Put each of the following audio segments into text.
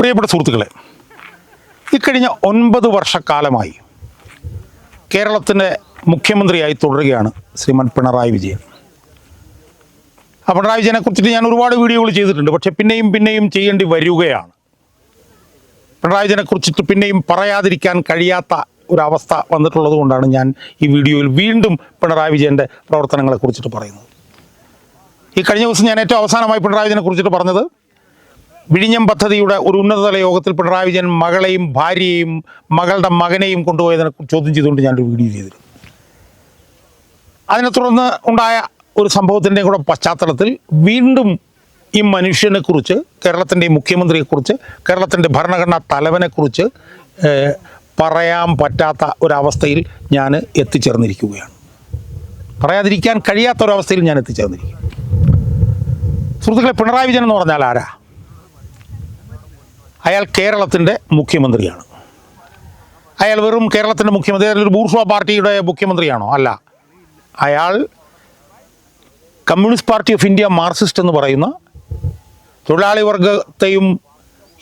പ്രിയപ്പെട്ട സുഹൃത്തുക്കളെ ഇക്കഴിഞ്ഞ ഒൻപത് വർഷക്കാലമായി കേരളത്തിന്റെ മുഖ്യമന്ത്രിയായി തുടരുകയാണ് ശ്രീമാൻ പിണറായി വിജയൻ. ആ പിണറായി വിജയനെ കുറിച്ചിട്ട് ഞാൻ ഒരുപാട് വീഡിയോകൾ ചെയ്തിട്ടുണ്ട് പക്ഷേ പിന്നെയും പിന്നെയും ചെയ്യേണ്ടി വരികയാണ്. പിണറായി വിജയനെ കുറിച്ചിട്ട് പിന്നെയും പറയാതിരിക്കാൻ കഴിയാത്ത ഒരവസ്ഥ വന്നിട്ടുള്ളത് കൊണ്ടാണ് ഞാൻ ഈ വീഡിയോയിൽ വീണ്ടും പിണറായി വിജയന്റെ പ്രവർത്തനങ്ങളെ കുറിച്ചിട്ട് പറയുന്നത്. ഈ കഴിഞ്ഞ ദിവസം ഞാൻ ഏറ്റവും അവസാനമായി പിണറായി വിജയനെ കുറിച്ചിട്ട് പറഞ്ഞത് വിഴിഞ്ഞം പദ്ധതിയുടെ ഒരു ഉന്നതതല യോഗത്തിൽ പിണറായി വിജയൻ മകളെയും ഭാര്യയെയും മകളുടെ മകനെയും കൊണ്ടുപോയതിനെ ചോദ്യം ചെയ്തുകൊണ്ട് ഞാനൊരു വീഡിയോ ചെയ്തിരുന്നു. അതിനെ തുടർന്ന് ഉണ്ടായ ഒരു സംഭവത്തിന്റെയും കൂടെ പശ്ചാത്തലത്തിൽ വീണ്ടും ഈ മനുഷ്യനെക്കുറിച്ച് കേരളത്തിന്റെ മുഖ്യമന്ത്രിയെക്കുറിച്ച് കേരളത്തിന്റെ ഭരണഘടനാ തലവനെക്കുറിച്ച് പറയാൻ പറ്റാത്ത ഒരവസ്ഥയിൽ ഞാൻ എത്തിച്ചേർന്നിരിക്കുകയാണ്. പറയാതിരിക്കാൻ കഴിയാത്ത ഒരവസ്ഥയിൽ ഞാൻ എത്തിച്ചേർന്നിരിക്കും സുഹൃത്തുക്കളെ പിണറായി വിജയൻ എന്ന് പറഞ്ഞാൽ ആരാ? അയാൾ കേരളത്തിന്റെ മുഖ്യമന്ത്രിയാണ്. അയാൾ വെറും കേരളത്തിന്റെ മുഖ്യമന്ത്രി ഒരു ബൂർഷ പാർട്ടിയുടെ മുഖ്യമന്ത്രിയാണോ? അല്ല. അയാൾ Communist Party of India Marxist എന്ന് പറയുന്ന തൊഴിലാളി വർഗത്തെയും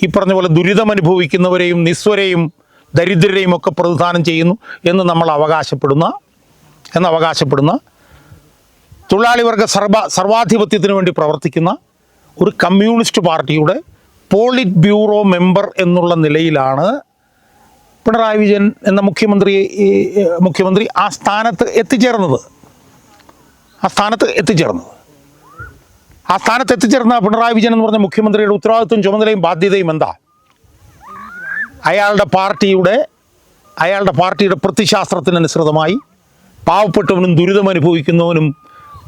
ഈ പറഞ്ഞ പോലെ ദുരിതമനുഭവിക്കുന്നവരെയും നിസ്വരെയും ദരിദ്രരെയും ഒക്കെ പ്രതിദാനം ചെയ്യുന്നു എന്ന് നമ്മൾ അവകാശപ്പെടുന്ന എന്ന് അവകാശപ്പെടുന്ന തൊഴിലാളി വർഗ സർവ സർവാധിപത്യത്തിന് വേണ്ടി പ്രവർത്തിക്കുന്ന ഒരു കമ്മ്യൂണിസ്റ്റ് പാർട്ടിയുടെ പോളിറ്റ് ബ്യൂറോ മെമ്പർ എന്നുള്ള നിലയിലാണ് പിണറായി വിജയൻ എന്ന മുഖ്യമന്ത്രി മുഖ്യമന്ത്രി ആ സ്ഥാനത്ത് എത്തിച്ചേർന്നത്. ആ സ്ഥാനത്ത് എത്തിച്ചേർന്നത്. ആ സ്ഥാനത്ത് എത്തിച്ചേർന്ന പിണറായി വിജയൻ എന്ന് പറഞ്ഞ മുഖ്യമന്ത്രിയുടെ ഉത്തരവാദിത്വം ചുമതലയും ബാധ്യതയും എന്താ? അയാളുടെ പാർട്ടിയുടെ അയാളുടെ പാർട്ടിയുടെ പ്രത്യശാസ്ത്രത്തിനനുസൃതമായി പാവപ്പെട്ടവനും ദുരിതമനുഭവിക്കുന്നവനും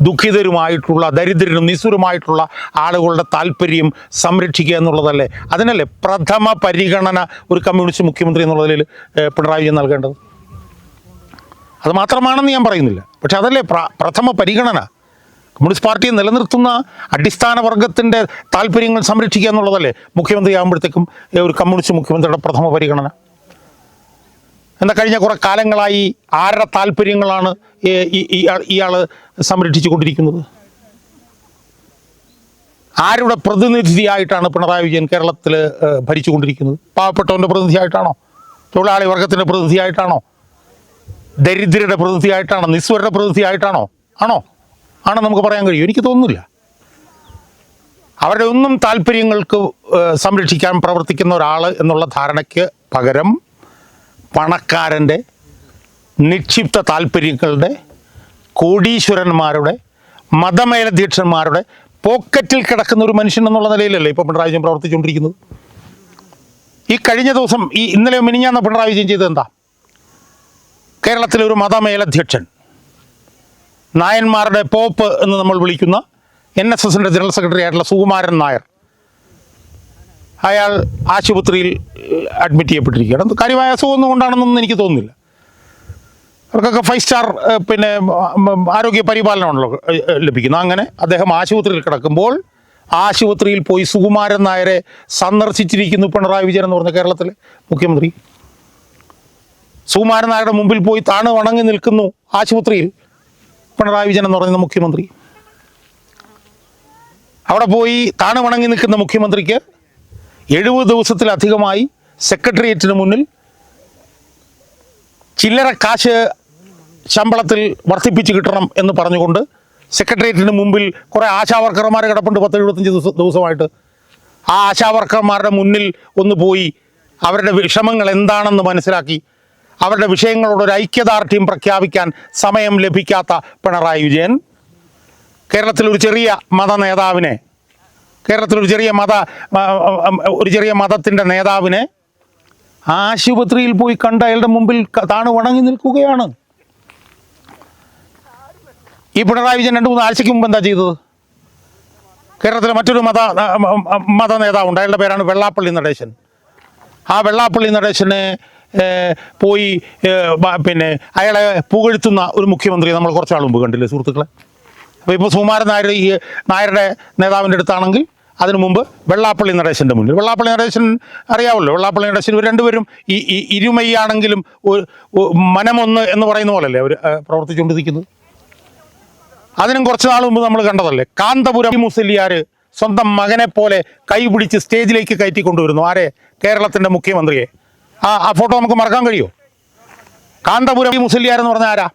ദുഃഖിതരുമായിട്ടുള്ള ദരിദ്രരും നിസ്വരുമായിട്ടുള്ള ആളുകളുടെ താല്പര്യം സംരക്ഷിക്കുക എന്നുള്ളതല്ലേ? അതിനല്ലേ പ്രഥമ പരിഗണന ഒരു കമ്മ്യൂണിസ്റ്റ് മുഖ്യമന്ത്രി എന്നുള്ള നിലയിൽ ഏഹ്, പിണറായി വിജയൻ നൽകേണ്ടത്? അത് മാത്രമാണെന്ന് ഞാൻ പറയുന്നില്ല. പക്ഷെ അതല്ലേ പ്രഥമ പരിഗണന. കമ്മ്യൂണിസ്റ്റ് പാർട്ടിയെ നിലനിർത്തുന്ന അടിസ്ഥാന വർഗത്തിന്റെ താല്പര്യങ്ങൾ സംരക്ഷിക്കുക എന്നുള്ളതല്ലേ മുഖ്യമന്ത്രി ആകുമ്പോഴത്തേക്കും ഒരു കമ്മ്യൂണിസ്റ്റ് മുഖ്യമന്ത്രിയുടെ പ്രഥമ പരിഗണന? എന്നാൽ കഴിഞ്ഞ കുറേ കാലങ്ങളായി ആരുടെ താല്പര്യങ്ങളാണ് ഇയാൾ ഇയാൾ സംരക്ഷിച്ചു കൊണ്ടിരിക്കുന്നത് ആരുടെ പ്രതിനിധിയായിട്ടാണ് പിണറായി വിജയൻ കേരളത്തിൽ ഭരിച്ചു ഭരിച്ചുകൊണ്ടിരിക്കുന്നത്? പാവപ്പെട്ടവന്റെ പ്രതിനിധിയായിട്ടാണോ? തൊഴിലാളി വർഗത്തിന്റെ പ്രതിനിധിയായിട്ടാണോ? ദരിദ്രരുടെ പ്രതിനിധിയായിട്ടാണോ? നിസ്വരുടെ പ്രതിനിധിയായിട്ടാണോ? ആണോ? ആണോ നമുക്ക് പറയാൻ കഴിയും. എനിക്ക് തോന്നുന്നില്ല. അവരുടെ ഒന്നും താല്പര്യങ്ങൾക്ക് സംരക്ഷിക്കാൻ പ്രവർത്തിക്കുന്ന ഒരാൾ എന്നുള്ള ധാരണയ്ക്ക് പകരം പണക്കാരന്റെ നിക്ഷിപ്ത താല്പര്യങ്ങളുടെ കോടീശ്വരന്മാരുടെ മതമേലധ്യക്ഷന്മാരുടെ പോക്കറ്റിൽ കിടക്കുന്ന ഒരു മനുഷ്യൻ എന്നുള്ള നിലയിലല്ലേ ഇപ്പോൾ പിണറായി വിജയൻ പ്രവർത്തിച്ചുകൊണ്ടിരിക്കുന്നത്? ഈ കഴിഞ്ഞ ദിവസം ഈ ഇന്നലെ മിനിഞ്ഞാന്ന് പിണറായി വിജയൻ ചെയ്തത് എന്താ? കേരളത്തിലെ ഒരു മതമേലധ്യക്ഷൻ നായന്മാരുടെ പോപ്പ് എന്ന് നമ്മൾ വിളിക്കുന്ന എൻ എസ് എസിന്റെ ജനറൽ സെക്രട്ടറി ആയിട്ടുള്ള സുകുമാരൻ നായർ. അയാൾ ആശുപത്രിയിൽ അഡ്മിറ്റ് ചെയ്യപ്പെട്ടിരിക്കുകയാണ്. കാര്യമായ അസുഖമൊന്നും കൊണ്ടാണെന്നൊന്നും എനിക്ക് തോന്നുന്നില്ല. അവർക്കൊക്കെ ഫൈവ് സ്റ്റാർ പിന്നെ ആരോഗ്യ പരിപാലനമാണല്ലോ ലഭിക്കുന്നത്. അങ്ങനെ അദ്ദേഹം ആശുപത്രിയിൽ കിടക്കുമ്പോൾ ആശുപത്രിയിൽ പോയി സുകുമാരൻ നായരെ സന്ദർശിച്ചിരിക്കുന്നു പിണറായി വിജയൻ എന്ന് പറഞ്ഞ കേരളത്തിലെ മുഖ്യമന്ത്രി. സുകുമാരൻ നായരുടെ മുമ്പിൽ പോയി താണ് വണങ്ങി നിൽക്കുന്നു ആശുപത്രിയിൽ പിണറായി വിജയൻ എന്ന് പറയുന്ന മുഖ്യമന്ത്രി. അവിടെ പോയി താണ് വണങ്ങി നിൽക്കുന്ന മുഖ്യമന്ത്രിക്ക് എഴുപത് ദിവസത്തിലധികമായി സെക്രട്ടേറിയറ്റിന് മുന്നിൽ ചില്ലറ കാശ് ശമ്പളത്തിൽ വർദ്ധിപ്പിച്ച് കിട്ടണം എന്ന് പറഞ്ഞുകൊണ്ട് സെക്രട്ടേറിയറ്റിന് മുമ്പിൽ കുറേ ആശാവർക്കർമാർ കിടപ്പുണ്ട് പത്ത് എഴുപത്തഞ്ച് ദിവസം ദിവസമായിട്ട്. ആ ആശാവർക്കർമാരുടെ മുന്നിൽ ഒന്ന് പോയി അവരുടെ വിഷമങ്ങൾ എന്താണെന്ന് മനസ്സിലാക്കി അവരുടെ വിഷയങ്ങളോട് ഒരു ഐക്യദാർഢ്യം പ്രഖ്യാപിക്കാൻ സമയം ലഭിക്കാത്ത പിണറായി വിജയൻ. കേരളത്തിൽ ഒരു ചെറിയ മത നേതാവിനെ കേരളത്തിൽ ഒരു ചെറിയ മത ഒരു ചെറിയ മതത്തിന്റെ നേതാവിനെ ആശുപത്രിയിൽ പോയി കണ്ട അയാളുടെ മുമ്പിൽ താണു വണങ്ങി നിൽക്കുകയാണ്. ഈ പിണറായി വിജയൻ രണ്ട് മൂന്ന് ആഴ്ചയ്ക്ക് മുമ്പ് എന്താ ചെയ്തത്? കേരളത്തിലെ മറ്റൊരു മത മത നേതാവുണ്ട്. അയാളുടെ പേരാണ് വെള്ളാപ്പള്ളി നടേശൻ. ആ വെള്ളാപ്പള്ളി നടേശന് പോയി പിന്നെ അയാളെ പുകഴ്ത്തുന്ന ഒരു മുഖ്യമന്ത്രി നമ്മൾ കുറച്ചാൾ മുമ്പ് കണ്ടില്ലേ സുഹൃത്തുക്കളെ? അപ്പോൾ ഇപ്പോൾ സുകുമാരൻ നായർ ഈ നായരുടെ നേതാവിന്റെ അടുത്താണെങ്കിൽ അതിനു മുമ്പ് വെള്ളാപ്പള്ളി നടേശന്റെ മുന്നിൽ. വെള്ളാപ്പള്ളി നടേശൻ അറിയാമല്ലോ വെള്ളാപ്പള്ളി നടേശൻ ഇവർ രണ്ടുപേരും ഈ ഒരു മനമൊന്ന് എന്ന് പറയുന്ന പോലല്ലേ അവർ പ്രവർത്തിച്ചുകൊണ്ടിരിക്കുന്നത്? അതിനും കുറച്ച് നാൾ മുമ്പ് നമ്മൾ കണ്ടതല്ലേ? കാന്തപുരം മുസ്ലിയാർ സ്വന്തം മകനെ പോലെ കൈപിടിച്ച് സ്റ്റേജിലേക്ക് കയറ്റി കൊണ്ടുവരുന്നു. ആരെ? കേരളത്തിന്റെ മുഖ്യമന്ത്രിയെ. ആ ആ ഫോട്ടോ നമുക്ക് മറക്കാൻ കഴിയുമോ കാന്തപുരം മുസ്ലിയാർ എന്ന് പറഞ്ഞ ആരാ?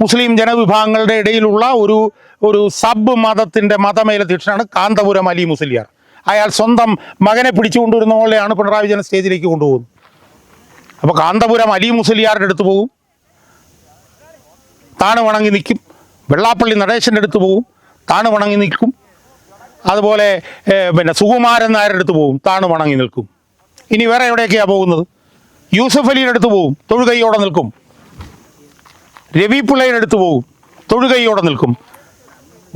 മുസ്ലിം ജനവിഭാഗങ്ങളുടെ ഇടയിലുള്ള ഒരു ഒരു സബ് മതത്തിന്റെ മതമേലധ്യക്ഷനാണ് കാന്തപുരം അലി മുസ്ലിയാർ. അയാൾ സ്വന്തം മകനെ പിടിച്ചു കൊണ്ടുവരുന്ന പോലെയാണ് പിണറായി വിജയൻ സ്റ്റേജിലേക്ക് കൊണ്ടുപോകുന്നത്. അപ്പോൾ കാന്തപുരം അലി മുസ്ലിയാരുടെ അടുത്ത് പോകും. താണ് വണങ്ങി നിൽക്കും. വെള്ളാപ്പള്ളി നടേശന്റെ അടുത്ത് പോവും. താണു വണങ്ങി നിൽക്കും. അതുപോലെ പിന്നെ സുകുമാരൻ നായരുടെ അടുത്ത് പോവും. താണു വണങ്ങി നിൽക്കും. ഇനി വേറെ എവിടെയൊക്കെയാണ് പോകുന്നത്? യൂസഫ് അലിയുടെ അടുത്ത് പോവും. തൊഴുകൈയോടെ നിൽക്കും. രവി പിള്ളയുടെ അടുത്ത് പോകും തൊഴുകൈയോടെ നിൽക്കും.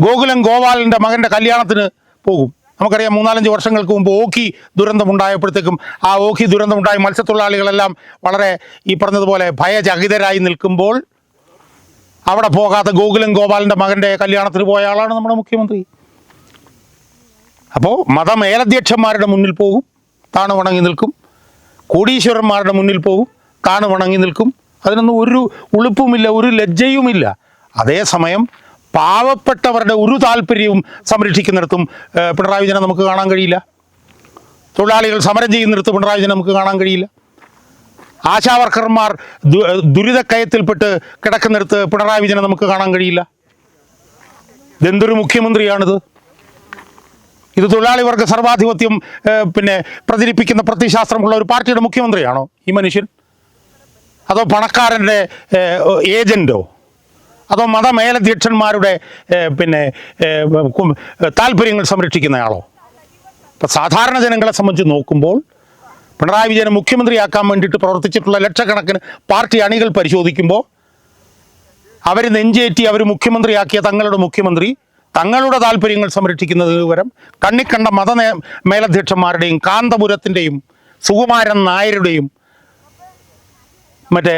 ഗോകുലം ഗോപാലന്റെ മകന്റെ കല്യാണത്തിന് പോകും. നമുക്കറിയാം മൂന്നാലഞ്ച് വർഷങ്ങൾക്ക് മുമ്പ് ഓഖി ദുരന്തമുണ്ടായപ്പോഴത്തേക്കും ആ ഓഖി ദുരന്തമുണ്ടായ മത്സ്യത്തൊഴിലാളികളെല്ലാം വളരെ ഈ പറഞ്ഞതുപോലെ ഭയചകിതരായി നിൽക്കുമ്പോൾ അവിടെ പോകാത്ത ഗോകുലം ഗോപാലന്റെ മകന്റെ കല്യാണത്തിന് പോയ ആളാണ് നമ്മുടെ മുഖ്യമന്ത്രി. അപ്പോൾ മതമേലധ്യക്ഷന്മാരുടെ മുന്നിൽ പോകും താണു വണങ്ങി നിൽക്കും. കോടീശ്വരന്മാരുടെ മുന്നിൽ പോകും താണു വണങ്ങി നിൽക്കും. അതിനൊന്നും ഒരു ഉളുപ്പുമില്ല ഒരു ലജ്ജയുമില്ല. അതേസമയം പാവപ്പെട്ടവരുടെ ഒരു താല്പര്യവും സംരക്ഷിക്കുന്നിടത്തും പിണറായി വിജയനെ നമുക്ക് കാണാൻ കഴിയില്ല. തൊഴിലാളികൾ സമരം ചെയ്യുന്നിടത്ത് പിണറായി വിജയനെ നമുക്ക് കാണാൻ കഴിയില്ല. ആശാവർക്കർമാർ ദുരിതക്കയത്തിൽപ്പെട്ട് കിടക്കുന്നിടത്ത് പിണറായി വിജയനെ നമുക്ക് കാണാൻ കഴിയില്ല. ഇതെന്തൊരു മുഖ്യമന്ത്രിയാണിത്? ഇത് തൊഴിലാളി വർഗ സർവാധിപത്യം പിന്നെ പ്രചരിപ്പിക്കുന്ന പ്രതിശാസ്ത്രമുള്ള ഒരു പാർട്ടിയുടെ മുഖ്യമന്ത്രിയാണോ ഈ മനുഷ്യൻ? അതോ പണക്കാരന്റെ ഏജന്റോ അതോ മതമേലധ്യക്ഷന്മാരുടെ പിന്നെ താല്പര്യങ്ങൾ സംരക്ഷിക്കുന്നയാളോ സാധാരണ ജനങ്ങളെ സംബന്ധിച്ച് നോക്കുമ്പോൾ പിണറായി വിജയനെ മുഖ്യമന്ത്രിയാക്കാൻ വേണ്ടിയിട്ട് പ്രവർത്തിച്ചിട്ടുള്ള ലക്ഷക്കണക്കിന് പാർട്ടി അണികൾ പരിശോധിക്കുമ്പോൾ അവർ നെഞ്ചേറ്റി അവർ മുഖ്യമന്ത്രിയാക്കിയ തങ്ങളുടെ മുഖ്യമന്ത്രി തങ്ങളുടെ താല്പര്യങ്ങൾ സംരക്ഷിക്കുന്നതിന് പകരം കണ്ണിക്കണ്ട മത മേലധ്യക്ഷന്മാരുടെയും കാന്തപുരത്തിന്റെയും സുകുമാരൻ നായരുടെയും മറ്റേ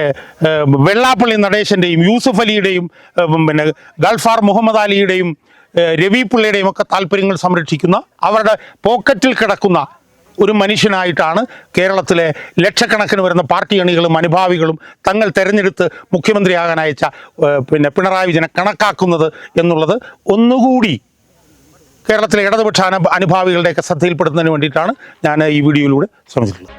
വെള്ളാപ്പള്ളി നടേശന്റെയും യൂസുഫ് അലിയുടെയും പിന്നെ ഗൾഫാർ മുഹമ്മദ് അലിയുടെയും രവി പിള്ളയുടെയും ഒക്കെ താല്പര്യങ്ങൾ സംരക്ഷിക്കുന്ന അവരുടെ പോക്കറ്റിൽ കിടക്കുന്ന ഒരു മനുഷ്യനായിട്ടാണ് കേരളത്തിലെ ലക്ഷക്കണക്കിന് വരുന്ന പാർട്ടി അണികളും അനുഭാവികളും തങ്ങൾ തെരഞ്ഞെടുത്ത് മുഖ്യമന്ത്രിയാകാൻ അയച്ച പിന്നെ പിണറായി വിജയനെ കണക്കാക്കുന്നത് എന്നുള്ളത് ഒന്നുകൂടി കേരളത്തിലെ ഇടതുപക്ഷ അനു അനുഭാവികളുടെയൊക്കെ ശ്രദ്ധയിൽപ്പെടുത്തുന്നതിന് വേണ്ടിയിട്ടാണ് ഞാൻ ഈ വീഡിയോയിലൂടെ ശ്രമിച്ചിട്ടുള്ളത്.